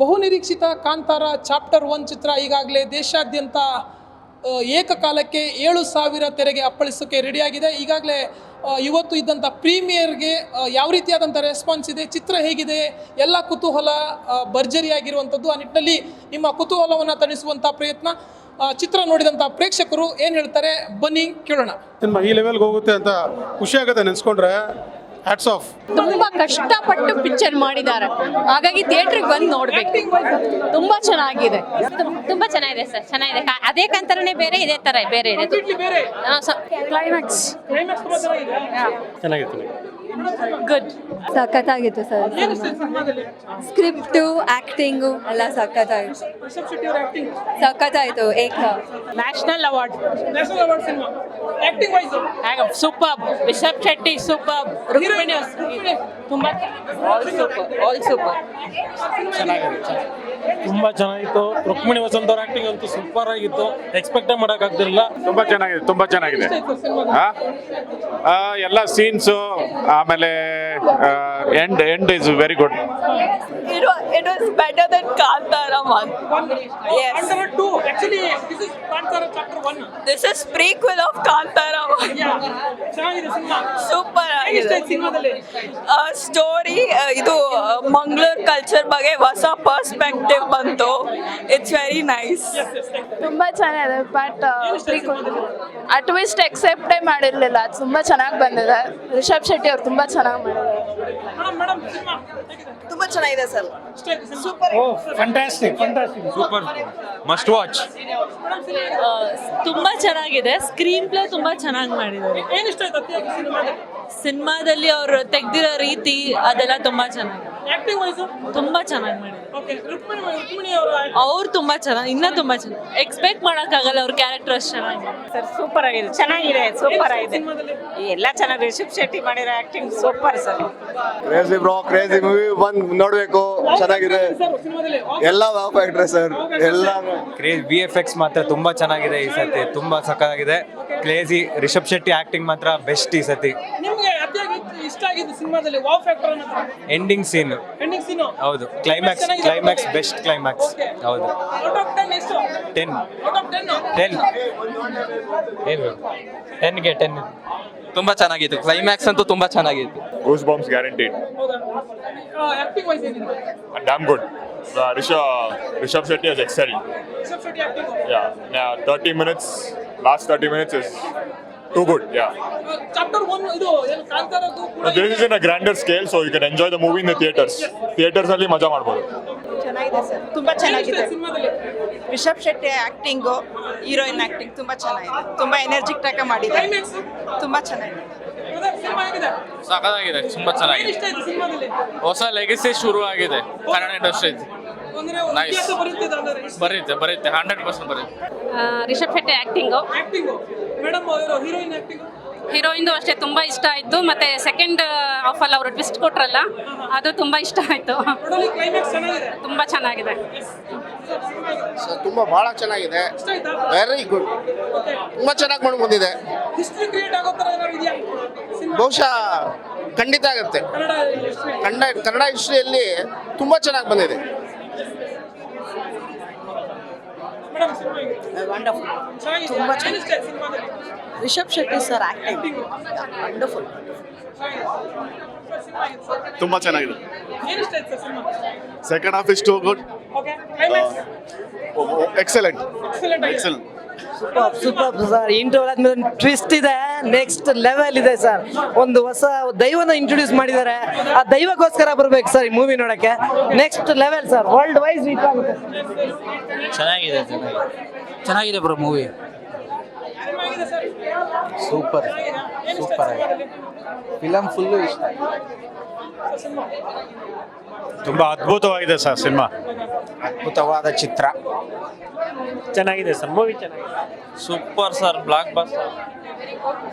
ಬಹುನಿರೀಕ್ಷಿತ Kantara chapter one ಚಿತ್ರ ಈಗಾಗಲೇ ದೇಶಾದ್ಯಂತ ಏಕಕಾಲಕ್ಕೆ ಏಳು ಸಾವಿರ ತೆರೆಗೆ ಅಪ್ಪಳಿಸೋಕ್ಕೆ ರೆಡಿಯಾಗಿದೆ. ಈಗಾಗಲೇ ಇವತ್ತು ಇದ್ದಂಥ ಪ್ರೀಮಿಯರ್ಗೆ ಯಾವ ರೀತಿಯಾದಂಥ ರೆಸ್ಪಾನ್ಸ್ ಇದೆ, ಚಿತ್ರ ಹೇಗಿದೆ, ಎಲ್ಲ ಕುತೂಹಲ ಭರ್ಜರಿಯಾಗಿರುವಂಥದ್ದು ಆ ನಿಟ್ಟಿನಲ್ಲಿ ನಿಮ್ಮ ಕುತೂಹಲವನ್ನು ತಣಿಸುವಂಥ ಪ್ರಯತ್ನ. ಚಿತ್ರ ನೋಡಿದಂಥ ಪ್ರೇಕ್ಷಕರು ಏನು ಹೇಳ್ತಾರೆ? ಬನ್ನಿ ಕೇಳೋಣ. ಸಿನಿಮಾ ಈ ಲೆವೆಲ್ಗೆ ಹೋಗುತ್ತೆ ಅಂತ ಖುಷಿ ಆಗುತ್ತೆ ನೆನೆಸ್ಕೊಂಡ್ರೆ ಹ್ಯಾಟ್ಸ್ ಆಫ್ ತುಂಬಾ ಕಷ್ಟಪಟ್ಟು ಪಿಕ್ಚರ್ ಮಾಡಿದ್ದಾರೆ. ಹಾಗಾಗಿ ಥಿಯೇಟ್ರಿಗೆ ಬಂದು ನೋಡ್ಬೇಕು. ತುಂಬಾ ಚೆನ್ನಾಗಿದೆ. ತುಂಬಾ ಚೆನ್ನಾಗಿದೆ ಸರ್ ಚೆನ್ನಾಗಿದೆ. ಕಾ- ಅದೇ ಕಂತರನೇ ಬೇರೆ ಇದೇ ತರ ಬೇರೆ ಇದೆ. ಕ್ಲೈಮ್ಯಾಕ್ಸ್ ಚೆನ್ನಾಗಿತ್ತು ಗುಡ್ ಸಖತ್ತಾಗಿತ್ತು ಸರ್ ಸ್ಕ್ರಿಪ್ಟು ಆಕ್ಟಿಂಗು ಎಲ್ಲ ಸಖತ್ತಾಗಿತ್ತು ಸಖತ್ತಾಯಿತು ಏಕ. National award. Super. Rishab Shetty super. Rukmini ತುಂಬಾ ಆಲ್ ಸೂಪರ್ ತುಂಬಾ ಚೆನ್ನಾಗಿತ್ತು. ರುಕ್ಮಿಣಿ ವಸಂತ ಅವ್ರ ಆಕ್ಟಿಂಗ್ ಅಂತೂ ಸೂಪರ್ ಆಗಿತ್ತು. ಎಕ್ಸ್ಪೆಕ್ಟ್ ಮಾಡಕ್ ಆಗ್ತಿರಲಿಲ್ಲ ತುಂಬಾ ಚೆನ್ನಾಗಿದೆ ತುಂಬಾ ಚೆನ್ನಾಗಿದೆ. ಎಲ್ಲ ಸೀನ್ಸು ಆಮೇಲೆ end end is very good It was, it was better than Kantara one. Yes. Kantara two actually this is Kantara chapter one This is prequel of Kantara one. Super story ಇದು Mangaluru culture ಬಗ್ಗೆ ಹೊಸ perspective ಬಂತು. It's very nice ತುಂಬಾ ಚೆನ್ನಾಗಿದೆ but ಆ twist ಎಕ್ಸೆಪ್ಟೇ ಮಾಡಿರಲಿಲ್ಲ. ಅದು ತುಂಬಾ ಚೆನ್ನಾಗಿ ಬಂದಿದೆ. ರಿಷಬ್ ಶೆಟ್ಟಿ ಅವ್ರು ತುಂಬಾ ಚೆನ್ನಾಗಿ ಮಾಡಿದ್ದಾರೆ. ತುಂಬಾ ಚೆನ್ನಾಗಿದೆ sir. Super. Fantastic fantastic super must watch ತುಂಬಾ ಚೆನ್ನಾಗಿದೆ. ಸ್ಕ್ರೀನ್ ಪ್ಲೇ ತುಂಬಾ ಚೆನ್ನಾಗಿ ಮಾಡಿದ್ದಾರೆ. ಏನು ಇಷ್ಟ ಆಯ್ತು ಸಿನಿಮಾದಲ್ಲಿ ಅವರು ತೆಗ್ದಿರೋ ರೀತಿ ಅದೆಲ್ಲ ತುಂಬಾ ಚೆನ್ನಾಗಿ ಆಕ್ಟಿಂಗ್ ವೈಸ್ ತುಂಬಾ ಚೆನ್ನಾಗಿ ಮಾಡಿದ್ರು. ಓಕೆ ರುಕ್ಮಿಣಿ ರುಕ್ಮಿಣಿ ಅವರ ಅವ್ರು ತುಂಬಾ ಚೆನ್ನಾಗಿ ಇನ್ನೂ ತುಂಬಾ ಚೆನ್ನಾಗಿ. ಎಕ್ಸ್ಪೆಕ್ಟ್ ಮಾಡೋಕ್ಕಾಗಲ್ಲ ಅವ್ರ ಕ್ಯಾರೆಕ್ಟರ್ ಅಷ್ಟು ಚೆನ್ನಾಗಿದೆ ಸರ್ ಸೂಪರ್ ಆಗಿದೆ. ಚೆನ್ನಾಗಿದೆ ಸೂಪರ್ ಆಗಿದೆ. ಎಲ್ಲ ಚೆನ್ನಾಗಿ ರಿಷಬ್ ಶೆಟ್ಟಿ ಮಾಡಿರೋ acting super sir crazy bro crazy movie ಬಂದು ನೋಡಬೇಕು. ಚೆನ್ನಾಗಿದೆ. ಸರ್ ಎಲ್ಲ ವಾಪ್ ಆಕ್ಟ್ರೆ ಸರ್ ಎಲ್ಲ ಕ್ರೇಜ್ ವಿ ಎಫ್ ಎಕ್ಸ್ ಮಾತ್ರ ತುಂಬಾ ಚೆನ್ನಾಗಿದೆ ಈ ಸರ್ತಿ. ತುಂಬಾ ಸಖತ್ತಾಗಿದೆ. ಕ್ರೇಜಿ ರಿಷಬ್ ಶೆಟ್ಟಿ ಆಕ್ಟಿಂಗ್ ಮಾತ್ರ ಬೆಸ್ಟ್ ಈ ಸತಿ. ನಿಮ್ಗೆ ಅತಿಯಾಗಿ ಇಷ್ಟ ಆಗಿದ್ದು ಸಿನಿಮಾದಲ್ಲಿ ವಾವ್ ಫ್ಯಾಕ್ಟರ್ ಅನ್ನೋದು? ಎಂಡಿಂಗ್ ಸೀನ್ ಎಂಡಿಂಗ್ ಸೀನು ಹೌದು. ಕ್ಲೈಮ್ಯಾಕ್ಸ್ ಕ್ಲೈಮ್ಯಾಕ್ಸ್ ಬೆಸ್ಟ್ ಕ್ಲೈಮ್ಯಾಕ್ಸ್ ಹೌದು. ಔಟ್ ಆಫ್ ಟೆನ್ ಎಷ್ಟು? ಟೆನ್ ಔಟ್ ಆಫ್ ಟೆನ್ಗೆ ಟೆನ್ಗೆ ಟೆನ್ ತುಂಬಾ ಚೆನ್ನಾಗಿತ್ತು. ಕ್ಲೈಮ್ಯಾಕ್ಸ್ ಅಂತೂ ತುಂಬಾ ಚೆನ್ನಾಗಿತ್ತು. ಗೂಸ್ ಬಾಂಬ್ಸ್ ಗ್ಯಾರಂಟಿಡ್ ಹೌದಾ ಆಕ್ಟಿಂಗ್ ವೈಸ್ ಏನಿದೆ? Damn good Rishab Rishab Shetty excel Rishab Shetty acting yeah thirty minutes last thirty minutes is too good yeah chapter one ಇದು ಏನು ಕಾಂತಾರದ್ದು ಕೂಡ this is in a grander scale so you can enjoy the movie in the theatres theatres ಅಲ್ಲಿ ಮಜಾ ಮಾಡ್ಬೋದು. ಚೆನ್ನಾಗಿದೆ sir. ತುಂಬಾ ಚೆನ್ನಾಗಿದೆ. ಸಿನಿಮಾದಲ್ಲಿ? Rishab Shetty acting heroine acting ತುಂಬಾ ಚೆನ್ನಾಗಿದೆ. ತುಂಬಾ ಎನರ್ಜಿಕ್ ಟಾಕ ಮಾಡಿದ್ದಾರೆ. ಕ್ಲೈಮ್ಯಾಕ್ಸ್ ತುಂಬಾ ಚೆನ್ನಾಗಿದೆ. ಸಿನಿಮಾ ಹೇಗಿದೆ? ಸಖತ್ತಾಗಿದೆ ತುಂಬಾ ಏನ್ ಇಷ್ಟ ಆಯ್ತು ಸಿನಿಮಾದಲ್ಲಿ? ಹೊಸ ಲೆಗಸಿ ಶುರು ಆಗಿದೆ ಕನ್ನಡ ಇಂಡಸ್ಟ್ರಿ ಬರುತ್ತೆ ಬರುತ್ತೆ ಹಂಡ್ರೆಡ್ ಪರ್ಸೆಂಟ್ ಬರುತ್ತೆ. Rishab Shetty acting madam heroine ಹೀರೋಯಿಂದು ಅಷ್ಟೇ ತುಂಬಾ ಇಷ್ಟ ಆಯ್ತು ಮತ್ತೆ ಸೆಕೆಂಡ್ ಆಫ್ ಅಲ್ಲಿ ಅವರು ಟ್ವಿಸ್ಟ್ ಕೊಟ್ರಲ್ಲ ಅದು ತುಂಬಾ ಇಷ್ಟ ಆಯ್ತು. ಟೋಟಲಿ ಕ್ಲೈಮ್ಯಾಕ್ಸ್ ಚೆನ್ನಾಗಿದೆ. ತುಂಬಾ ಚೆನ್ನಾಗಿದೆ. ತುಂಬಾ ಬಹಳ ಚೆನ್ನಾಗಿದೆ. ಇಷ್ಟ ಆಯ್ತಾ? ವೆರಿ ಗುಡ್ ತುಂಬಾ ಚೆನ್ನಾಗಿ ಮಾಡಿ ಬಂದಿದೆ ಹಿಸ್ಟ್ರಿ ಕ್ರಿಯೇಟ್ ಆಗೋ ತರ ಏನಾದ್ರು ಸಿನಿಮಾ ಬಹುಶಃ ಖಂಡಿತ ಆಗುತ್ತೆ. ಕನ್ನಡ ಕನ್ನಡ ಕನ್ನಡ ಹಿಸ್ಟ್ರಿಯಲ್ಲಿ ತುಂಬಾ ಚೆನ್ನಾಗಿ ಬಂದಿದೆ ಮೇಡಮ್ ಸಿನಿಮಾ ಹೇಗಿದೆ ವಂಡರ್ಫುಲ್ ತುಂಬ ಸಿನಿಮಾದಲ್ಲಿ? Rishab Shetty sir acting wonderful ತುಂಬ ಚೆನ್ನಾಗಿದೆ. ಏನ್ ಇಷ್ಟ ಆಯ್ತು cinema? Second half is too good okay excellent excellent super super sir interval ಆದ್ಮೇಲೆ ಟ್ವಿಸ್ಟ್ ಇದೆ. ನೆಕ್ಸ್ಟ್ ಲೆವೆಲ್ ಇದೆ ಸರ್ ಒಂದು ಹೊಸ ದೈವನ ಇಂಟ್ರೊಡ್ಯೂಸ್ ಮಾಡಿದ್ದಾರೆ. ಆ ದೈವಕ್ಕೋಸ್ಕರ ಬರ್ಬೇಕು ಸರ್ ಈ ಮೂವಿ ನೋಡಕ್ಕೆ. Next level sir worldwide reach ಆಗುತ್ತೆ ಚೆನ್ನಾಗಿದೆ ಚೆನ್ನಾಗಿದೆ ಚೆನ್ನಾಗಿದೆ ಬ್ರೋ ಮೂವಿ ಸೂಪರ್ ಸೂಪರ್ ಆಗಿದೆ. ಫಿಲಮ್ ಫುಲ್ಲು ಇಷ್ಟ. ತುಂಬಾ ಅದ್ಭುತವಾಗಿದೆ ಸರ್ ಸಿನಿಮಾ ಅದ್ಭುತವಾದ ಚಿತ್ರ. ಚೆನ್ನಾಗಿದೆ ಸರ್ ಮೂವಿ ಚೆನ್ನಾಗಿದೆ. ಸೂಪರ್ ಸರ್ ಬ್ಲಾಕ್ ಬಸ್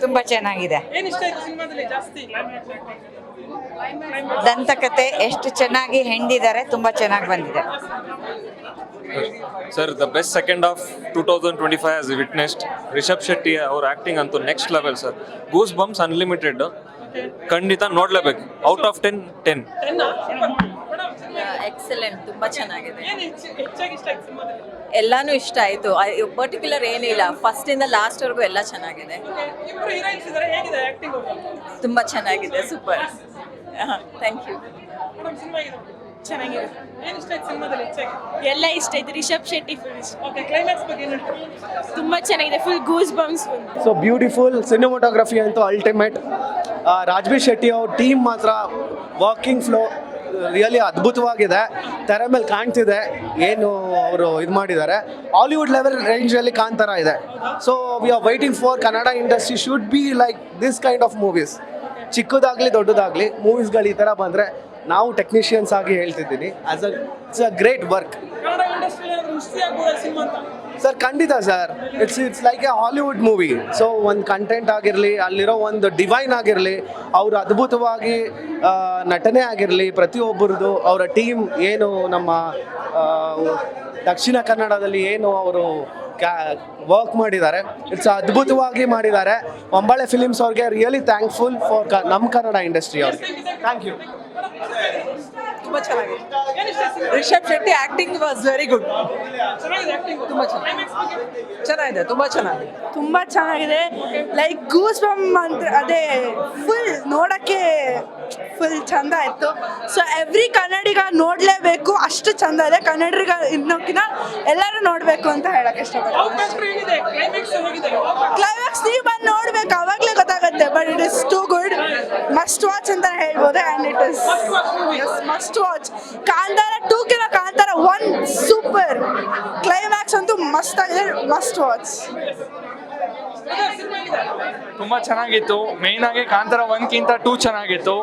ತುಂಬಾ ಚೆನ್ನಾಗಿದೆ. ಏನ್ ಇಷ್ಟ ಆಯ್ತು ಸಿನಿಮಾದಲ್ಲಿ ಜಾಸ್ತಿ ದಂತಕತೆ ಎಷ್ಟು ಚೆನ್ನಾಗಿ ಹೆಂಡಿದ್ದಾರೆ ತುಂಬಾ ಚೆನ್ನಾಗಿ ಬಂದಿದೆ. Sir the best second of two thousand twenty five as witnessed Rishab Shetty ಅವ್ರ ಆಕ್ಟಿಂಗ್ ಅಂತೂ next level sir goosebumps unlimited ಖಂಡಿತ ನೋಡ್ಲೇಬೇಕು. Out of ten ten excellent ತುಂಬಾ ಚೆನ್ನಾಗಿದೆ. ಏನು ಹೆಚ್ಚಾಗಿ ಇಷ್ಟ ಆಯ್ತು ಸಿನಿಮಾದಲ್ಲಿ? ಎಲ್ಲಾನು ಇಷ್ಟ ಆಯ್ತು. ಪರ್ಟಿಕ್ಯುಲರ್ ಏನಿಲ್ಲ. ಫಸ್ಟ್ ಇಂದ ಲಾಸ್ಟ್ ವರೆಗೂ ಎಲ್ಲ ಚೆನ್ನಾಗಿದೆ. ಇಬ್ಬರು ಹೀರೋಯಿನ್ಸ್ ಇದ್ದಾರೆ ಹೇಗಿದೆ ಆಕ್ಟಿಂಗ್ ತುಂಬಾ ಚೆನ್ನಾಗಿದೆ ಸೂಪರ್ ಥ್ಯಾಂಕ್ ಯು ಚೆನ್ನಾಗಿದೆ. ಏನು ಇಷ್ಟ ಆಯ್ತು ಸಿನಿಮಾದಲ್ಲಿ ಹೆಚ್ಚಾಗಿ? ಎಲ್ಲ ಇಷ್ಟ ಆಯ್ತು. ರಿಷಬ್ ಶೆಟ್ಟಿ ಫುಲ್ ಇಷ್ಟ. ಓಕೆ ಕ್ಲೈಮ್ಯಾಕ್ಸ್ ಬಗ್ಗೆ ಏನು ತುಂಬಾ ಚೆನ್ನಾಗಿದೆ. Full goosebumps so beautiful cinematography ಅಂತೂ ಅಲ್ಟಿಮೇಟ್ ರಾಜ್ಬೀರ್ ಶೆಟ್ಟಿ ಅವ್ರ ಟೀಮ್ ಮಾತ್ರ ವಾಕಿಂಗ್ ಫ್ಲೋ ರಿಯಲಿ ಅದ್ಭುತವಾಗಿದೆ. ತೆರೆ ಮೇಲೆ ಕಾಣ್ತಿದೆ. ಏನು ಅವರು ಇದು ಮಾಡಿದ್ದಾರೆ. ಹಾಲಿವುಡ್ ಲೆವೆಲ್ ರೇಂಜಲ್ಲಿ ಕಾಣ್ತಾರ ಇದೆ. So we are waiting for Kannada industry should be like this kind of movies ಚಿಕ್ಕದಾಗಲಿ ದೊಡ್ಡದಾಗಲಿ ಮೂವೀಸ್ಗಳು ಈ ಥರ ಬಂದರೆ ನಾವು ಟೆಕ್ನಿಷಿಯನ್ಸ್ ಆಗಿ ಹೇಳ್ತಿದ್ದೀನಿ. As a it's a great work sir ಖಂಡಿತ sir it's it's like a Hollywood movie so ಒಂದು ಕಂಟೆಂಟ್ ಆಗಿರಲಿ, ಅಲ್ಲಿರೋ ಒಂದು ಡಿವೈನ್ ಆಗಿರಲಿ, ಅವರು ಅದ್ಭುತವಾಗಿ ನಟನೆ ಆಗಿರಲಿ, ಪ್ರತಿಯೊಬ್ಬರದು, ಅವರ ಟೀಮ್ ಏನು ನಮ್ಮ ದಕ್ಷಿಣ ಕನ್ನಡದಲ್ಲಿ ಏನು ಅವರು ಕ್ಯಾ ವರ್ಕ್ ಮಾಡಿದ್ದಾರೆ ಇಟ್ಸ್ ಅದ್ಭುತವಾಗಿ ಮಾಡಿದ್ದಾರೆ. ಒಂಬಳೆ ಫಿಲಿಮ್ಸ್ ಅವ್ರಿಗೆ ರಿಯಲಿ ಥ್ಯಾಂಕ್ಫುಲ್ ಫಾರ್ ನಮ್ಮ ಕನ್ನಡ ಇಂಡಸ್ಟ್ರಿ ಅವ್ರಿಗೆ. ಥ್ಯಾಂಕ್ ಯು ತುಂಬಾ ಚೆನ್ನಾಗಿದೆ. Rishab Shetty acting was very good ಚೆನ್ನಾಗಿದೆ. ತುಂಬಾ ಚೆನ್ನಾಗಿದೆ. ತುಂಬ ಚೆನ್ನಾಗಿದೆ. ಲೈಕ್ ಗೂಸ್ ಬಮ್ ಅಂತ, ಅದೇ ಫುಲ್ ನೋಡೋಕ್ಕೆ ಫುಲ್ ಚಂದ ಇತ್ತು ಸೊ ಎವ್ರಿ ಕನ್ನಡಿಗ ನೋಡಲೇಬೇಕು ಅಷ್ಟು ಚಂದ ಇದೆ. ಕನ್ನಡಿಗ ಇನ್ನೊಕ್ಕಿನ ಎಲ್ಲರೂ ನೋಡಬೇಕು ಅಂತ ಹೇಳಕ್ ಇಷ್ಟಪಡ್ತೀನಿ. ಕ್ಲೈಮ್ಯಾಕ್ಸ್ ನೀವು ಬಂದು ನೋಡ್ಬೇಕು ಅವಾಗಲೇ ಗೊತ್ತಾಗುತ್ತೆ but it is too good must watch ಅಂತ ಹೇಳ್ಬೋದು and it is must watch Kantara two ಕಿನ Kantara one super climax ಅಂತೂ ಮಸ್ತ್ ಆಗಿದೆ ಮಸ್ಟ್ ವಾಚ್ ತುಂಬಾ ಚೆನ್ನಾಗಿತ್ತು. ಮೇನ್ ಆಗಿ ಕಾಂತಾರ ಒನ್ಗಿಂತ ಟೂ ಚೆನ್ನಾಗಿತ್ತು.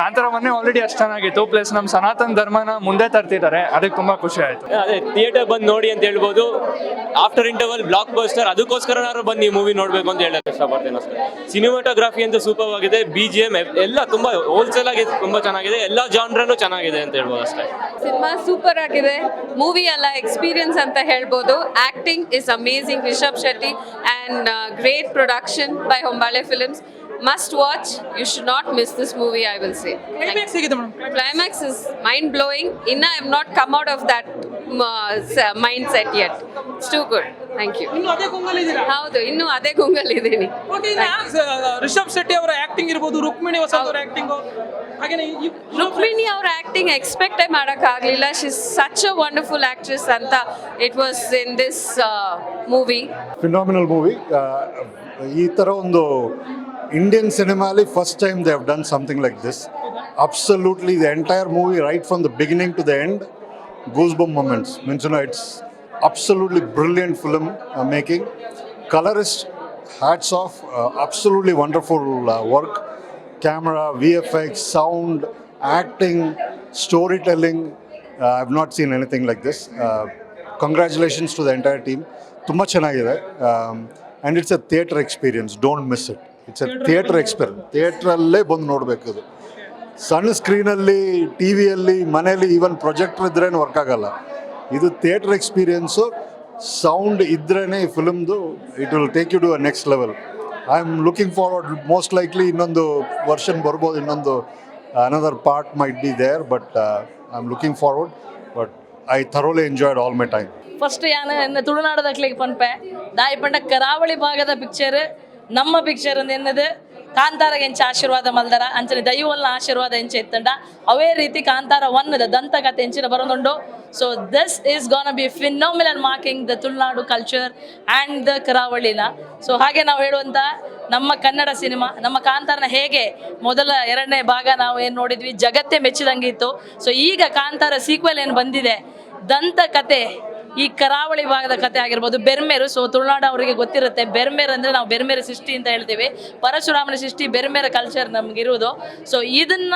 ಕಾಂತಾರ ಮೊನ್ನೆ ಆಲ್ರೆಡಿ ಅಷ್ಟು ಚೆನ್ನಾಗಿತ್ತು. ಪ್ಲಸ್ ನಮ್ಮ ಸನಾತನ ಧರ್ಮನ ಮುಂದೆ ತರ್ತಿದ್ದಾರೆ. ಅದಕ್ಕೆ ತುಂಬಾ ಖುಷಿ ಆಯ್ತು. ಅದೇ ಥಿಯೇಟರ್ ಬಂದು ನೋಡಿ ಅಂತ ಹೇಳ್ಬೋದು. ಆಫ್ಟರ್ ಇಂಟರ್ವಲ್ ಬ್ಲಾಕ್ ಬಸ್ಟರ್ ಅದಕ್ಕೋಸ್ಕರನಾದ್ರು ಬಂದು ಈ ಮೂವಿ ನೋಡ್ಬೇಕು ಅಂತ ಹೇಳಕ್ ಇಷ್ಟಪಡ್ತೇನೆ ಅಷ್ಟೇ. ಸಿನಿಮಾಟೋಗ್ರಫಿ ಅಂತೂ ಸೂಪರ್ ಆಗಿದೆ ಬಿ ಜಿ ಎಂ ಎಲ್ಲ ತುಂಬಾ ಹೋಲ್ಸೇಲ್ ಆಗಿ ತುಂಬಾ ಚೆನ್ನಾಗಿದೆ. ಎಲ್ಲ ಜಾನ್ರಲ್ಲೂ ಚೆನ್ನಾಗಿದೆ ಅಂತ ಹೇಳ್ಬೋದು ಅಷ್ಟೇ. ಸಿನಿಮಾ ಸೂಪರ್ ಆಗಿದೆ. ಮೂವಿ ಅಲ್ಲ ಎಕ್ಸ್ಪೀರಿಯನ್ಸ್ ಅಂತ ಹೇಳ್ಬೋದು. Acting is amazing Rishab Shetty and great production by Hombale films must watch you should not miss this movie I will say climax ಹೇಗಿದೆ madam climax is mind blowing ಇನ್ನ I not come out of that mind set yet it's too good thank you ಅದೇ ಗೊಂಗಲಿದ್ದೀರಾ ಹೌದು ಇನ್ನು ಅದೇ ಗುಂಗಲ್ ಇದ್ದೀನಿ. ರಿಷಬ್ ಶೆಟ್ಟಿ ಅವರ acting ಇರ್ಬೋದು ರುಕ್ಮಿಣಿ ವಸಂತ್ ಅವರ ಆಕ್ಟಿಂಗ್ ರುಕ್ಮಿಣಿ ಅವ್ರ ಆಕ್ಟಿಂಗ್ ಎಕ್ಸ್ಪೆಕ್ಟೇ ಮಾಡೋಕ್ಕಾಗಲಿಲ್ಲ she such a wonderful actress ಅಂತ it was in this movie phenomenal movie ಈ ಥರ ಒಂದು Indian ಸಿನಿಮಾಲಿ first time they have done something like this absolutely the entire movie right from the beginning to the end goose bump moments means no it's absolutely brilliant film making colourist hats off absolutely wonderful work camera V F X sound acting storytelling I have not seen anything like this congratulations to the entire team ತುಂಬ ಚೆನ್ನಾಗಿದೆ and it's a theatre experience don't miss it It's a theatre experience ಥಿಯೇಟ್ರಲ್ಲೇ ಬಂದು ನೋಡಬೇಕು ಅದು. ಸಣ್ಣ ಸ್ಕ್ರೀನಲ್ಲಿ T ವಿಯಲ್ಲಿ ಮನೇಲಿ even projector ಇದ್ರೇನು work ಆಗಲ್ಲ. ಇದು ಥಿಯೇಟರ್ ಎಕ್ಸ್ಪೀರಿಯನ್ಸು ಸೌಂಡ್ ಇದ್ರೇ ಈ ಫಿಲ್ಮ್ದು it will take you to a next level I am looking forward most likely ಇನ್ನೊಂದು ವರ್ಷನ್ ಬರ್ಬೋದು ಇನ್ನೊಂದು another part might be there but I am looking forward but I thoroughly enjoyed all my time first ಯಾನ ತುಳುನಾಡು ತುಳುನಾಡದಕ್ಲಿಗೆ ಪನ್ಪೆ ದಾಯಿ ಪಂಡ ಕರಾವಳಿ ಭಾಗದ picture ನಮ್ಮ picture ಎನ್ನದು? Kantara ಎಂಚ ಆಶೀರ್ವಾದ ಮಲ್ದರ ಅಂಚನೆ ದೈವಲ್ನ ಆಶೀರ್ವಾದ ಎಂಚ ಎತ್ತಂಡ. ಅವೇ ರೀತಿ ಕಾಂತಾರ ಒನ್ನದ, ದಂತಕಥೆ ಎಂಚಿನ ಬರೋದುಂಡು so this is gonna be phenomenal marking the Tulunadu culture and the ಕರಾವಳಿನ so ಹಾಗೆ ನಾವು ಹೇಳುವಂಥ ನಮ್ಮ ಕನ್ನಡ ಸಿನಿಮಾ, ನಮ್ಮ ಕಾಂತಾರನ ಹೇಗೆ ಮೊದಲ ಎರಡನೇ ಭಾಗ ನಾವು ಏನು ನೋಡಿದ್ವಿ? ಜಗತ್ತೇ ಮೆಚ್ಚಿದಂಗೆ ಇತ್ತು. ಸೊ ಈಗ ಕಾಂತಾರ ಸೀಕ್ವೆಲ್ ಏನು ಬಂದಿದೆ? ದಂತ ಕತೆ ಈ ಕರಾವಳಿ ಭಾಗದ ಕತೆ ಆಗಿರ್ಬೋದು, ಬೆರ್ಮೇರು ಸೊ ತುಳುನಾಡು ಅವರಿಗೆ ಗೊತ್ತಿರುತ್ತೆ. ಬೆರ್ಮೇರ್ ಅಂದರೆ ನಾವು ಬೆರ್ಮೇರ ಸೃಷ್ಟಿ ಅಂತ ಹೇಳ್ತೀವಿ. ಪರಶುರಾಮನ ಸೃಷ್ಟಿ ಬೆರ್ಮೇರ ಕಲ್ಚರ್ ನಮಗಿರುವುದು. ಸೊ ಇದನ್ನ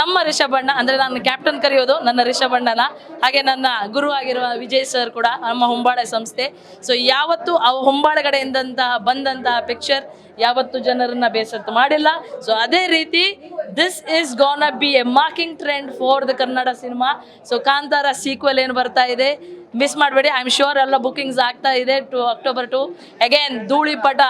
ನಮ್ಮ ರಿಷಭಣ್ಣ, ಅಂದರೆ ನಾನು ಕ್ಯಾಪ್ಟನ್ ಕರೆಯೋದು ನನ್ನ ರಿಷಭಣ್ಣನ, ಹಾಗೆ ನನ್ನ ಗುರು ಆಗಿರುವ ವಿಜಯ್ ಸರ್ ಕೂಡ ನಮ್ಮ ಹೊಂಬಾಳೆ ಸಂಸ್ಥೆ. ಸೊ ಯಾವತ್ತು ಅವು ಹೊಂಬಾಳೆ ಕಡೆಯಿಂದಂತಹ ಬಂದಂತಹ ಪಿಕ್ಚರ್ ಯಾವತ್ತು ಜನರನ್ನ ಬೇಸತ್ತು ಮಾಡಿಲ್ಲ. ಸೊ ಅದೇ ರೀತಿ this is gonna be a marking trend for the Kannada cinema so Kantara sequel ಏನು ಬರ್ತಾ ಇದೆ? ಮಿಸ್ ಮಾಡಬೇಡಿ. ಐ ಆಮ್ ಶೋರ್ ಎಲ್ಲ ಬುಕಿಂಗ್ಸ್ ಆಗ್ತಾ ಇದೆ ಟು ಅಕ್ಟೋಬರ್ ಟು ಅಗೇನ್ ಧೂಳಿಪಟ,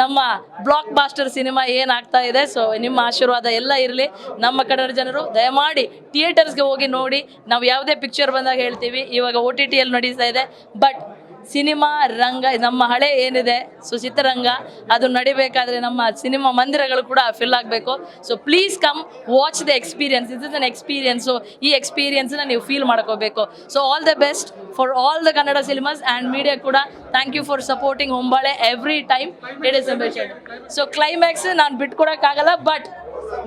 ನಮ್ಮ ಬ್ಲಾಕ್ ಬಾಸ್ಟರ್ ಸಿನಿಮಾ ಏನಾಗ್ತಾ ಇದೆ? ಸೊ ನಿಮ್ಮ ಆಶೀರ್ವಾದ ಎಲ್ಲ ಇರಲಿ. ನಮ್ಮ ಕನ್ನಡ ಜನರು, ದಯಮಾಡಿ ಥಿಯೇಟರ್ಸ್ಗೆ ಹೋಗಿ ನೋಡಿ. ನಾವು ಯಾವುದೇ ಪಿಕ್ಚರ್ ಬಂದಾಗ ಹೇಳ್ತೀವಿ. ಇವಾಗ ಓ ಟಿ ಟಿಯಲ್ಲಿ ನಡೀತಾ ಇದೆ. ಬಟ್ ಸಿನಿಮಾ ರಂಗ, ನಮ್ಮ ಹಳೆ ಏನಿದೆ ಸೊ ಚಿತ್ರರಂಗ ಅದು ನಡಿಬೇಕಾದ್ರೆ ನಮ್ಮ ಸಿನಿಮಾ ಮಂದಿರಗಳು ಕೂಡ ಫಿಲ್ ಆಗಬೇಕು. So please come watch the experience is an experience ಈ ಎಕ್ಸ್ಪೀರಿಯನ್ಸ್ನ ನೀವು ಫೀಲ್ ಮಾಡ್ಕೋಬೇಕು. So all the best for all the Kannada cinemas and media ಕೂಡ. Thank you for supporting Hombale every time it is ambition so climax ನಾನು ಬಿಟ್ಕೊಡೋಕ್ಕಾಗಲ್ಲ but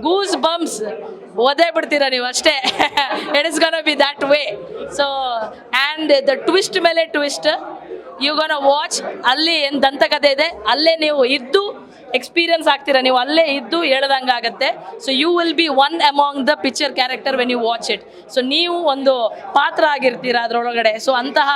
goose bumps ಓದೇ ಬಿಡ್ತೀರಾ ನೀವು ಅಷ್ಟೇ? It is gonna be that way so and the twist ಮೇಲೆ twist you gonna watch ಅಲ್ಲಿ ಏನು ದಂತಕಥೆ ಇದೆ? ಅಲ್ಲೇ ನೀವು ಇದ್ದು ಎಕ್ಸ್ಪೀರಿಯನ್ಸ್ ಆಗ್ತೀರಾ? ನೀವು ಅಲ್ಲೇ ಇದ್ದು ಹೇಳ್ದಂಗೆ ಆಗುತ್ತೆ. So you will be one among the picture character when you watch it so ನೀವು ಒಂದು ಪಾತ್ರ ಆಗಿರ್ತೀರ ಅದರೊಳಗಡೆ? ಸೊ ಅಂತಹ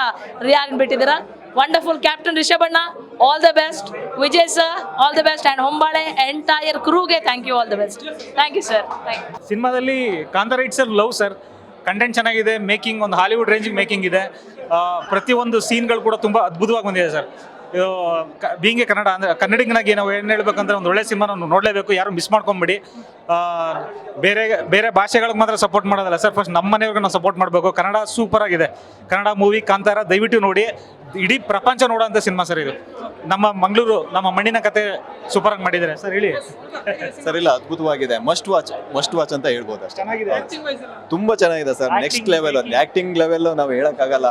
ಬಿಟ್ಟಿದ್ದೀರಾ? Wonderful captain ರಿಷಭಣ್ಣ all the best Vijay sir all the best and Hombale entire ಕ್ರೂಗೆ thank you all the best thank you sir thank ಸಿನಿಮಾದಲ್ಲಿ Kantara it's love sir content ಚೆನ್ನಾಗಿದೆ making ಒಂದು ಹಾಲಿವುಡ್ ರೇಂಜಿಗೆ ಮೇಕಿಂಗ್ ಇದೆ. ಪ್ರತಿಯೊಂದು ಸೀನ್ಗಳು ಕೂಡ ತುಂಬ ಅದ್ಭುತವಾಗಿ ಬಂದಿದೆ ಸರ್. ಬೀಂಗೆ ಕನ್ನಡ ಅಂದರೆ, ಕನ್ನಡಿಗನಾಗಿ ನಾವು ಏನು ಹೇಳ್ಬೇಕಂದ್ರೆ ಒಂದು ಒಳ್ಳೆ ಸಿನಿಮಾ ನೋಡಲೇಬೇಕು, ಯಾರು ಮಿಸ್ ಮಾಡ್ಕೊಂಬಿಡಿ. ಬೇರೆ ಬೇರೆ ಭಾಷೆಗಳಿಗೆ ಮಾತ್ರ ಸಪೋರ್ಟ್ ಮಾಡೋದಲ್ಲ ಸರ್ ಫಸ್ಟ್ ನಮ್ಮ ಮನೆಯವ್ರಿಗೆ ನಾವು ಸಪೋರ್ಟ್ ಮಾಡಬೇಕು. ಕನ್ನಡ ಸೂಪರ್ ಆಗಿದೆ. ಕನ್ನಡ ಮೂವಿ ಕಾಂತಾರ ದಯವಿಟ್ಟು ನೋಡಿ. ಇಡೀ ಪ್ರಪಂಚ ನೋಡೋಂಥ ಸಿನಿಮಾ ಸರ್ ಇದು. ನಮ್ಮ ಮಂಗಳೂರು ನಮ್ಮ ಮಣ್ಣಿನ ಕತೆ ಸೂಪರ್ ಆಗಿ ಮಾಡಿದ್ದಾರೆ. ಸರ್ ಹೇಳಿ. ಸರ್ ಇಲ್ಲ ಅದ್ಭುತವಾಗಿದೆ. ಮಸ್ಟ್ ವಾಚ್ ಮಸ್ಟ್ ವಾಚ್ ಅಂತ ಹೇಳ್ಬೋದು ಅಷ್ಟೇ. ಚೆನ್ನಾಗಿದೆ. ತುಂಬಾ ಚೆನ್ನಾಗಿದೆ sir next level acting level ನಾವು ಹೇಳಕ್ಕಾಗಲ್ಲ.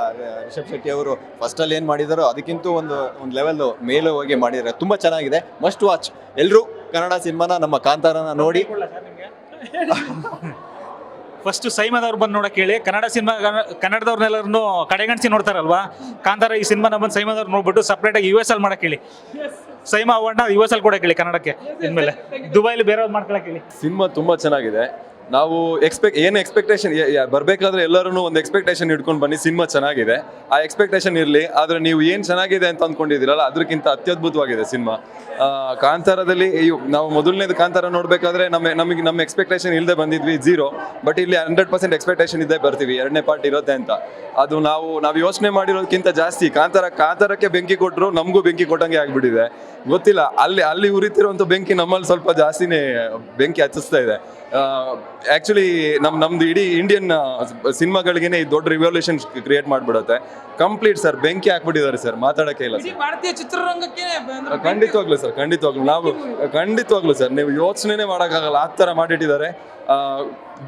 ರಿಷಬ್ ಶೆಟ್ಟಿ ಅವರು ಫಸ್ಟ್ ಅಲ್ಲಿ ಏನ್ ಮಾಡಿದಾರೋ ಅದಕ್ಕಿಂತ ಒಂದು ಒಂದು ಲೆವೆಲ್ ಮೇಲೆ ಹೋಗಿ ಮಾಡಿದ್ದಾರೆ. ತುಂಬಾ ಚೆನ್ನಾಗಿದೆ. ಮಸ್ಟ್ ವಾಚ್ ಎಲ್ಲರೂ ಕನ್ನಡ ಸಿನಿಮಾನ ನಮ್ಮ ಕಾಂತಾರನ ನೋಡಿ. ಫಸ್ಟ್ ಸೈಮದವ್ರು ಬಂದು ನೋಡಕ್ಕೆ ಹೇಳಿ ಕನ್ನಡ ಸಿನಿಮಾ ಕನ್ನಡದವ್ರನ್ನೆಲ್ಲರನ್ನು ಕಡೆಗಣಿಸಿ ನೋಡ್ತಾರಲ್ವಾ? ಕಾಂತಾರ ಈ ಸಿನಿಮಾನ ಬಂದು ಸೈಮದವ್ರು ನೋಡ್ಬಿಟ್ಟು ಸಪ್ರೇಟಾಗಿ ಯು ಎಸ್ ಅಲ್ಲಿ ಮಾಡಕ್ಕೆ ಹೇಳಿ. ಸೈಮಾ ಅವಾರ್ಡ್ನ ಯು ಎಸ್ ಅಲ್ಲಿ ಕೊಡಕ್ಕೆ ಹೇಳಿ ಕನ್ನಡಕ್ಕೆ. ಇನ್ಮೇಲೆ ದುಬೈಲಿ ಬೇರೆಯವ್ರು ಮಾಡ್ಕೊಳಕ್ಕೆ ಹೇಳಿ. ಸಿನಿಮಾ ತುಂಬ ಚೆನ್ನಾಗಿದೆ. ನಾವು ಎಕ್ಸ್ಪೆಕ್ಟ್ ಏನು ಎಕ್ಸ್ಪೆಕ್ಟೇಷನ್ ಬರಬೇಕಾದ್ರೆ ಎಲ್ಲರೂ ಒಂದು ಎಕ್ಸ್ಪೆಕ್ಟೇಷನ್ ಇಟ್ಕೊಂಡು ಬನ್ನಿ, ಸಿನಿಮಾ ಚೆನ್ನಾಗಿದೆ. ಆ ಎಕ್ಸ್ಪೆಕ್ಟೇಷನ್ ಇರಲಿ, ಆದರೆ ನೀವು ಏನು ಚೆನ್ನಾಗಿದೆ ಅಂತ ಅಂದ್ಕೊಂಡಿದ್ದೀರಲ್ಲ ಅದಕ್ಕಿಂತ ಅತ್ಯದ್ಭುತವಾಗಿದೆ ಸಿನಿಮಾ. ಕಾಂತಾರದಲ್ಲಿ ನಾವು ಮೊದಲನೇದು ಕಾಂತಾರ ನೋಡಬೇಕಾದ್ರೆ ನಮ್ಮ, ನಮಗೆ, ನಮ್ಮ ಎಕ್ಸ್ಪೆಕ್ಟೇಷನ್ ಇಲ್ಲದೆ ಬಂದಿದ್ವಿ ಜೀರೋ ಬಟ್ ಇಲ್ಲಿ ಹಂಡ್ರೆಡ್ ಪರ್ಸೆಂಟ್ ಎಕ್ಸ್ಪೆಕ್ಟೇಷನ್ ಇದ್ದೇ ಬರ್ತೀವಿ, ಎರಡನೇ ಪಾರ್ಟ್ ಇರುತ್ತೆ ಅಂತ. ಅದು ನಾವು ನಾವು ಯೋಚನೆ ಮಾಡಿರೋದಕ್ಕಿಂತ ಜಾಸ್ತಿ, ಕಾಂತಾರ, ಕಾಂತಾರಕ್ಕೆ ಬೆಂಕಿ ಕೊಟ್ಟರು ನಮಗೂ ಬೆಂಕಿ ಕೊಟ್ಟಂಗೆ ಆಗಿಬಿಟ್ಟಿದೆ. ಗೊತ್ತಿಲ್ಲ, ಅಲ್ಲಿ ಅಲ್ಲಿ ಉರಿತಿರುವಂಥ ಬೆಂಕಿ ನಮ್ಮಲ್ಲಿ ಸ್ವಲ್ಪ ಜಾಸ್ತಿನೇ ಬೆಂಕಿ ಹಚ್ಚಿಸ್ತಾ ಇದೆ. ಆ್ಯಕ್ಚುಲಿ ನಮ್ಮ ನಮ್ದು ಇಡೀ ಇಂಡಿಯನ್ ಸಿನಿಮಾಗಳಿಗೇನೆ ಈ ದೊಡ್ಡ ರಿವಲ್ಯೂಷನ್ ಕ್ರಿಯೇಟ್ ಮಾಡ್ಬಿಡುತ್ತೆ. ಕಂಪ್ಲೀಟ್ ಸರ್ ಬೆಂಕಿ ಹಾಕ್ಬಿಟ್ಟಿದ್ದಾರೆ ಸರ್ ಮಾತಾಡಕ್ಕೆ ಇಲ್ಲ ಸರ್ ಭಾರತೀಯ ಚಿತ್ರರಂಗಕ್ಕೆ ಖಂಡಿತವಾಗ್ಲು ಸರ್ ಖಂಡಿತವಾಗ್ಲು. ನಾವು ಖಂಡಿತವಾಗ್ಲು ಸರ್ ನೀವು ಯೋಚನೆ ಮಾಡೋಕ್ಕಾಗಲ್ಲ ಆ ಥರ ಮಾಡಿಟ್ಟಿದ್ದಾರೆ.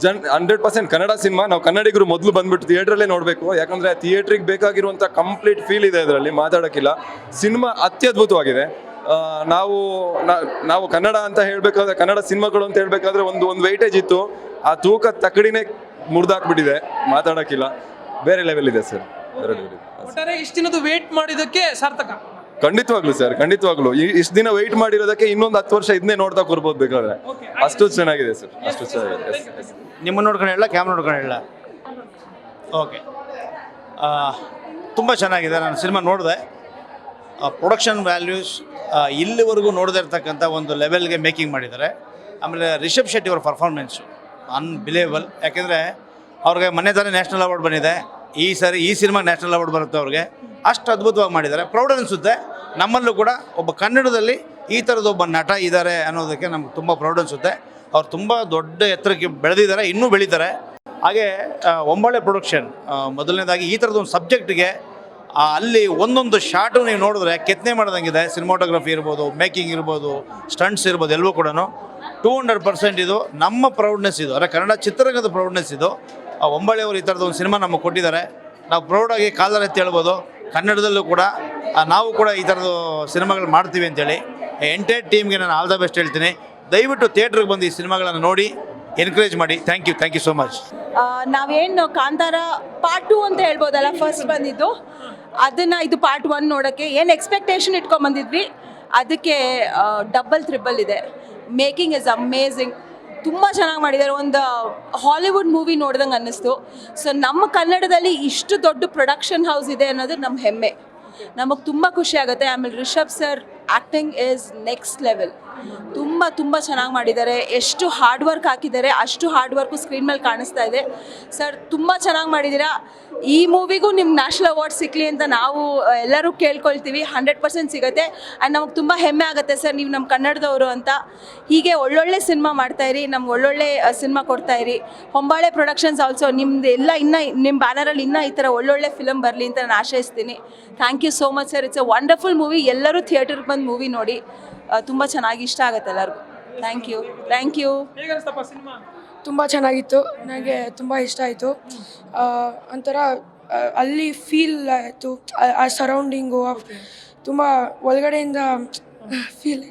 ಜನ್ ಹಂಡ್ರೆಡ್ ಪರ್ಸೆಂಟ್ ಕನ್ನಡ ಸಿನಿಮಾ ನಾವು ಕನ್ನಡಿಗರು ಮೊದಲು ಬಂದ್ಬಿಟ್ಟು ಥಿಯೇಟ್ರಲ್ಲೇ ನೋಡಬೇಕು. ಯಾಕಂದರೆ ಥಿಯೇಟ್ರಿಗೆ ಬೇಕಾಗಿರುವಂಥ ಕಂಪ್ಲೀಟ್ ಫೀಲ್ ಇದೆ ಅದರಲ್ಲಿ ಮಾತಾಡೋಕ್ಕಿಲ್ಲ. ಸಿನಿಮಾ ಅತ್ಯದ್ಭುತವಾಗಿದೆ. ನಾವು ನಾವು ಕನ್ನಡ ಅಂತ ಹೇಳಬೇಕಾದ್ರೆ ಕನ್ನಡ ಸಿನಿಮಾಗಳು ಅಂತ ಹೇಳಬೇಕಾದ್ರೆ ಒಂದು ಒಂದು ವೈಟೇಜ್ ಇತ್ತು. ಆ ತೂಕ ತಕ್ಕಡಿನೇ ಮುರಿದಾಕ್ಬಿಟ್ಟಿದೆ. ಮಾತಾಡೋಕ್ಕಿಲ್ಲ. ಬೇರೆ ಲೆವೆಲ್ ಇದೆ ಸರ್. ಒಟ್ಟಾರೆ ಇಷ್ಟು ದಿನದ ವೇಟ್ ಮಾಡಿದ್ದಕ್ಕೆ ಸಾರ್ಥಕ. ಖಂಡಿತವಾಗ್ಲು ಸರ್ ಖಂಡಿತವಾಗ್ಲು. ಈ ಇಷ್ಟು ದಿನ ವೆಯ್ಟ್ ಮಾಡಿರೋದಕ್ಕೆ ಇನ್ನೊಂದು ಹತ್ತು ವರ್ಷ ಇದನ್ನೇ ನೋಡ್ತಾ ಕೂರ್ಬೋದು ಬೇಕಾದ್ರೆ. ಅಷ್ಟು ಚೆನ್ನಾಗಿದೆ ಸರ್. ಅಷ್ಟು ಚೆನ್ನಾಗಿದೆ. ನಿಮ್ಮನ್ನ ನೋಡ್ಕೊಂಡು ಹೇಳ ಕ್ಯಾಮ್ರಾ ನೋಡ್ಕೊಂಡು ಹೇಳ. ಓಕೆ ತುಂಬ ಚೆನ್ನಾಗಿದೆ. ನಾನು ಸಿನಿಮಾ ನೋಡಿದೆ. ಪ್ರೊಡಕ್ಷನ್ ವ್ಯಾಲ್ಯೂಸ್ ಇಲ್ಲಿವರೆಗೂ ನೋಡದೇ ಇರ್ತಕ್ಕಂಥ ಒಂದು ಲೆವೆಲ್ಗೆ ಮೇಕಿಂಗ್ ಮಾಡಿದ್ದಾರೆ. ಆಮೇಲೆ ರಿಷಬ್ ಶೆಟ್ಟಿ ಅವರ ಪರ್ಫಾರ್ಮೆನ್ಸು ಅನ್ಬಿಲೇಬಲ್ ಯಾಕೆಂದರೆ ಅವ್ರಿಗೆ ಮನೆ ತಾನೇ ನ್ಯಾಷನಲ್ ಅವಾರ್ಡ್ ಬಂದಿದೆ. ಈ ಸರಿ, ಈ ಸಿನಿಮಾ ನ್ಯಾಷನಲ್ ಅವಾರ್ಡ್ ಬರುತ್ತೆ ಅವ್ರಿಗೆ. ಅಷ್ಟು ಅದ್ಭುತವಾಗಿ ಮಾಡಿದ್ದಾರೆ. ಪ್ರೌಡ್ ಅನಿಸುತ್ತೆ. ನಮ್ಮಲ್ಲೂ ಕೂಡ ಒಬ್ಬ ಕನ್ನಡದಲ್ಲಿ ಈ ಥರದ ಒಬ್ಬ ನಟ ಇದ್ದಾರೆ ಅನ್ನೋದಕ್ಕೆ ನಮ್ಗೆ ತುಂಬ ಪ್ರೌಡ್ ಅನಿಸುತ್ತೆ. ಅವ್ರು ತುಂಬ ದೊಡ್ಡ ಎತ್ತರಕ್ಕೆ ಬೆಳೆದಿದ್ದಾರೆ, ಇನ್ನೂ ಬೆಳೀತಾರೆ. ಹಾಗೆ ಒಂಬಳೆ ಪ್ರೊಡಕ್ಷನ್ ಮೊದಲನೇದಾಗಿ ಈ ಥರದ ಒಂದು ಸಬ್ಜೆಕ್ಟ್ಗೆ ಅಲ್ಲಿ ಒಂದೊಂದು ಶಾಟು ನೀವು ನೋಡಿದ್ರೆ ಕೆತ್ತನೆ ಮಾಡಿದಂಗಿದೆ ಸಿನಿಮಾಟೋಗ್ರಫಿ ಇರ್ಬೋದು ಮೇಕಿಂಗ್ ಇರ್ಬೋದು ಸ್ಟಂಟ್ಸ್ ಇರ್ಬೋದು, ಎಲ್ಲವೂ ಕೂಡ ಟೂ ಹಂಡ್ರೆಡ್ ಪರ್ಸೆಂಟ್ ಇದು. ನಮ್ಮ ಪ್ರೌಡ್ನೆಸ್ ಇದು. ಅಂದರೆ ಕನ್ನಡ ಚಿತ್ರರಂಗದ ಪ್ರೌಡ್ನೆಸ್ ಇದು. ಆ ಅವರು ಈ ಥರದ ಒಂದು ಸಿನಿಮಾ ನಮಗೆ ಕೊಟ್ಟಿದ್ದಾರೆ. ನಾವು ಪ್ರೌಡಾಗಿ ಕಾಲರ್ ಎತ್ತಿ ಹೇಳ್ಬೋದು. ಕನ್ನಡದಲ್ಲೂ ಕೂಡ ನಾವು ಕೂಡ ಈ ಥರದ್ದು ಸಿನಿಮಾಗಳು ಮಾಡ್ತೀವಿ ಅಂತೇಳಿ. ಎಂಟೈರ್ ಟೀಮ್ಗೆ ನಾನು ಆಲ್ ದ ಬೆಸ್ಟ್ ಹೇಳ್ತೀನಿ. ದಯವಿಟ್ಟು ಥಿಯೇಟ್ರಿಗೆ ಬಂದು ಈ ಸಿನಿಮಾಗಳನ್ನು ನೋಡಿ ಎನ್ಕರೇಜ್ ಮಾಡಿ. Thank you thank you so much ನಾವೇನು ಕಾಂತಾರ ಪಾರ್ಟ್ ಟು ಅಂತ ಹೇಳ್ಬೋದಲ್ಲ ಫಸ್ಟ್ ಬಂದಿದ್ದು? ಅದನ್ನ ಇದು ಪಾರ್ಟ್ ಒನ್ ನೋಡೋಕ್ಕೆ ಏನು ಎಕ್ಸ್ಪೆಕ್ಟೇಷನ್ ಇಟ್ಕೊಂಬಂದಿದ್ವಿ ಅದಕ್ಕೆ ಡಬಲ್ ತ್ರಿಬಲ್ ಇದೆ. ಮೇಕಿಂಗ್ ಇಸ್ ಅಮೇಝಿಂಗ್ ತುಂಬ ಚೆನ್ನಾಗಿ ಮಾಡಿದ್ದಾರೆ. ಒಂದು ಹಾಲಿವುಡ್ ಮೂವಿ ನೋಡ್ದಂಗೆ ಅನ್ನಿಸ್ತು. ಸೊ ನಮ್ಮ ಕನ್ನಡದಲ್ಲಿ ಇಷ್ಟು ದೊಡ್ಡ ಪ್ರೊಡಕ್ಷನ್ ಹೌಸ್ ಇದೆ ಅನ್ನೋದು ನಮ್ಮ ಹೆಮ್ಮೆ. ನಮಗೆ ತುಂಬ ಖುಷಿ ಆಗುತ್ತೆ. ಆಮೇಲೆ Rishab sir acting is next level ತುಂಬ ತುಂಬ ಚೆನ್ನಾಗಿ ಮಾಡಿದ್ದಾರೆ. ಎಷ್ಟು ಹಾರ್ಡ್ ವರ್ಕ್ ಹಾಕಿದ್ದಾರೆ, ಅಷ್ಟು ಹಾರ್ಡ್ ವರ್ಕು ಸ್ಕ್ರೀನ್ ಮೇಲೆ ಕಾಣಿಸ್ತಾ ಇದೆ. ಸರ್ ತುಂಬ ಚೆನ್ನಾಗಿ ಮಾಡಿದ್ದೀರಾ? ಈ ಮೂವಿಗೂ ನಿಮ್ಗೆ ನ್ಯಾಷನಲ್ ಅವಾರ್ಡ್ ಸಿಕ್ಕಲಿ ಅಂತ ನಾವು ಎಲ್ಲರೂ ಕೇಳ್ಕೊಳ್ತೀವಿ. ಹಂಡ್ರೆಡ್ ಪರ್ಸೆಂಟ್ ಸಿಗುತ್ತೆ. ಆ್ಯಂಡ್ ನಮಗೆ ತುಂಬ ಹೆಮ್ಮೆ ಆಗುತ್ತೆ ಸರ್ ನೀವು ನಮ್ಮ ಕನ್ನಡದವರು ಅಂತ. ಹೀಗೆ ಒಳ್ಳೊಳ್ಳೆ ಸಿನಿಮಾ ಮಾಡ್ತಾಯಿರಿ ನಮ್ಗೆ ಒಳ್ಳೊಳ್ಳೆ ಸಿನಿಮಾ ಕೊಡ್ತಾಯಿರಿ ಹೊಂಬಾಳೆ ಪ್ರೊಡಕ್ಷನ್ಸ್ ಆಲ್ಸೋ ನಿಮ್ದು ಎಲ್ಲ ಇನ್ನೂ ನಿಮ್ಮ ಬ್ಯಾನರಲ್ಲಿ ಇನ್ನೂ ಈ ಥರ ಒಳ್ಳೊಳ್ಳೆ ಫಿಲಮ್ ಬರಲಿ ಅಂತ ನಾನು ಆಶಯಿಸ್ತೀನಿ. Thank you so much sir. It's a wonderful movie ಎಲ್ಲರೂ ಥಿಯೇಟರ್ಗೆ ಬಂದು ಮೂವಿ ನೋಡಿ ತುಂಬ ಚೆನ್ನಾಗಿ ಇಷ್ಟ ಆಗುತ್ತೆ ಎಲ್ಲರಿಗೂ. ಥ್ಯಾಂಕ್ ಯು ಥ್ಯಾಂಕ್ ಯು ತುಂಬ ಚೆನ್ನಾಗಿತ್ತು. ನನಗೆ ತುಂಬ ಇಷ್ಟ ಆಯಿತು. ಒಂಥರ ಅಲ್ಲಿ ಫೀಲ್ ಆಯಿತು. ಆ ಸರೌಂಡಿಂಗು ತುಂಬ ಒಳಗಡೆಯಿಂದ ಫೀಲ್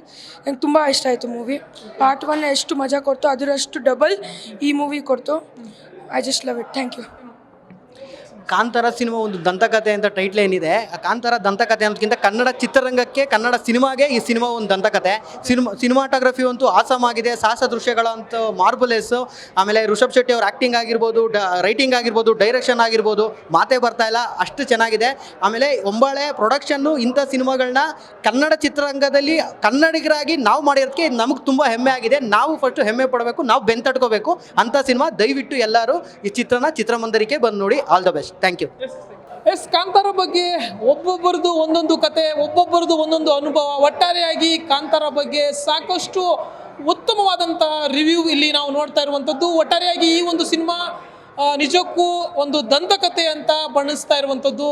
ನಂಗೆ ತುಂಬ ಇಷ್ಟ ಆಯಿತು ಮೂವಿ ಪಾರ್ಟ್ ಒನ್ ಎಷ್ಟು ಮಜಾ ಕೊಡ್ತು ಅದರಷ್ಟು ಡಬಲ್ ಈ ಮೂವಿ ಕೊಡ್ತು. I just love it thank you Kantara cinema ಒಂದು ದಂತಕಥೆ ಅಂತ ಟೈಟ್ಲ್ ಏನಿದೆ, ಆ ಕಾಂತಾರ ದಂತಕಥೆ ಅನ್ನೋದಕ್ಕಿಂತ ಕನ್ನಡ ಚಿತ್ರರಂಗಕ್ಕೆ, ಕನ್ನಡ ಸಿನಿಮಾಗೆ ಈ ಸಿನಿಮಾ ಒಂದು ದಂತಕಥೆ ಸಿನಿಮಾ ಸಿನಿಮಾಟೋಗ್ರಫಿ ಅಂತೂ ಆಸಮ್ ಆಗಿದೆ ಸಾಹಸ ದೃಶ್ಯಗಳಂತೂ ಮಾರ್ಬಲೆಸ್ಸು ಆಮೇಲೆ ಋಷಭ್ ಶೆಟ್ಟಿ ಅವ್ರ ಆ್ಯಕ್ಟಿಂಗ್ ಆಗಿರ್ಬೋದು, ಡ ರೈಟಿಂಗ್ ಆಗಿರ್ಬೋದು ಡೈರೆಕ್ಷನ್ ಆಗಿರ್ಬೋದು, ಮಾತೇ ಬರ್ತಾ ಇಲ್ಲ, ಅಷ್ಟು ಚೆನ್ನಾಗಿದೆ. ಆಮೇಲೆ ಒಂಬಾಳೆ ಪ್ರೊಡಕ್ಷನ್ನು ಇಂಥ ಸಿನಿಮಾಗಳನ್ನ ಕನ್ನಡ ಚಿತ್ರರಂಗದಲ್ಲಿ ಕನ್ನಡಿಗರಾಗಿ ನಾವು ಮಾಡಿರೋದಕ್ಕೆ ನಮಗೆ ತುಂಬ ಹೆಮ್ಮೆ ಆಗಿದೆ. ನಾವು ಫಸ್ಟು ಹೆಮ್ಮೆ ಪಡಬೇಕು, ನಾವು ಬೆಂತಟ್ಕೋಬೇಕು ಅಂಥ ಸಿನಿಮಾ ದಯವಿಟ್ಟು ಎಲ್ಲರೂ ಈ ಚಿತ್ರನ ಚಿತ್ರಮಂದಿರಕ್ಕೆ ಬಂದು ನೋಡಿ all the best thank you S Kantara ಬಗ್ಗೆ ಒಬ್ಬೊಬ್ಬರದು ಒಂದೊಂದು ಕತೆ, ಒಬ್ಬೊಬ್ಬರದು ಒಂದೊಂದು ಅನುಭವ. ಒಟ್ಟಾರೆಯಾಗಿ ಕಾಂತಾರ ಬಗ್ಗೆ ಸಾಕಷ್ಟು ಉತ್ತಮವಾದಂತಹ ರಿವ್ಯೂ ಇಲ್ಲಿ ನಾವು ನೋಡ್ತಾ ಇರುವಂಥದ್ದು. ಒಟ್ಟಾರೆಯಾಗಿ ಈ ಒಂದು ಸಿನಿಮಾ ನಿಜಕ್ಕೂ ಒಂದು ದಂತಕತೆ ಅಂತ ಬಣ್ಣಿಸ್ತಾ ಇರುವಂಥದ್ದು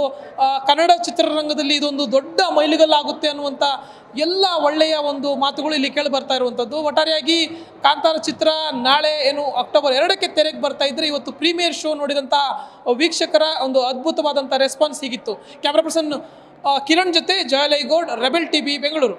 ಕನ್ನಡ ಚಿತ್ರರಂಗದಲ್ಲಿ ಇದೊಂದು ದೊಡ್ಡ ಮೈಲಿಗಲ್ಲಾಗುತ್ತೆ ಅನ್ನುವಂಥ ಎಲ್ಲ ಒಳ್ಳೆಯ ಒಂದು ಮಾತುಗಳು ಇಲ್ಲಿ ಕೇಳಿ ಬರ್ತಾ ಇರುವಂಥದ್ದು. ಒಟ್ಟಾರೆಯಾಗಿ ಕಾಂತಾರ ಚಿತ್ರ ನಾಳೆ ಏನು ಅಕ್ಟೋಬರ್ ಎರಡಕ್ಕೆ ತೆರೆಗೆ ಬರ್ತಾ ಇದ್ರೆ ಇವತ್ತು ಪ್ರೀಮಿಯರ್ ಶೋ ನೋಡಿದಂಥ ವೀಕ್ಷಕರ ಒಂದು ಅದ್ಭುತವಾದಂಥ ರೆಸ್ಪಾನ್ಸ್ ಸಿಗಿತ್ತು ಕ್ಯಾಮ್ರಾ ಪರ್ಸನ್ ಕಿರಣ್ ಜೊತೆ ಜಯಲೈಗೌಡ್, ರೆಬೆಲ್ ಟಿ ಬೆಂಗಳೂರು.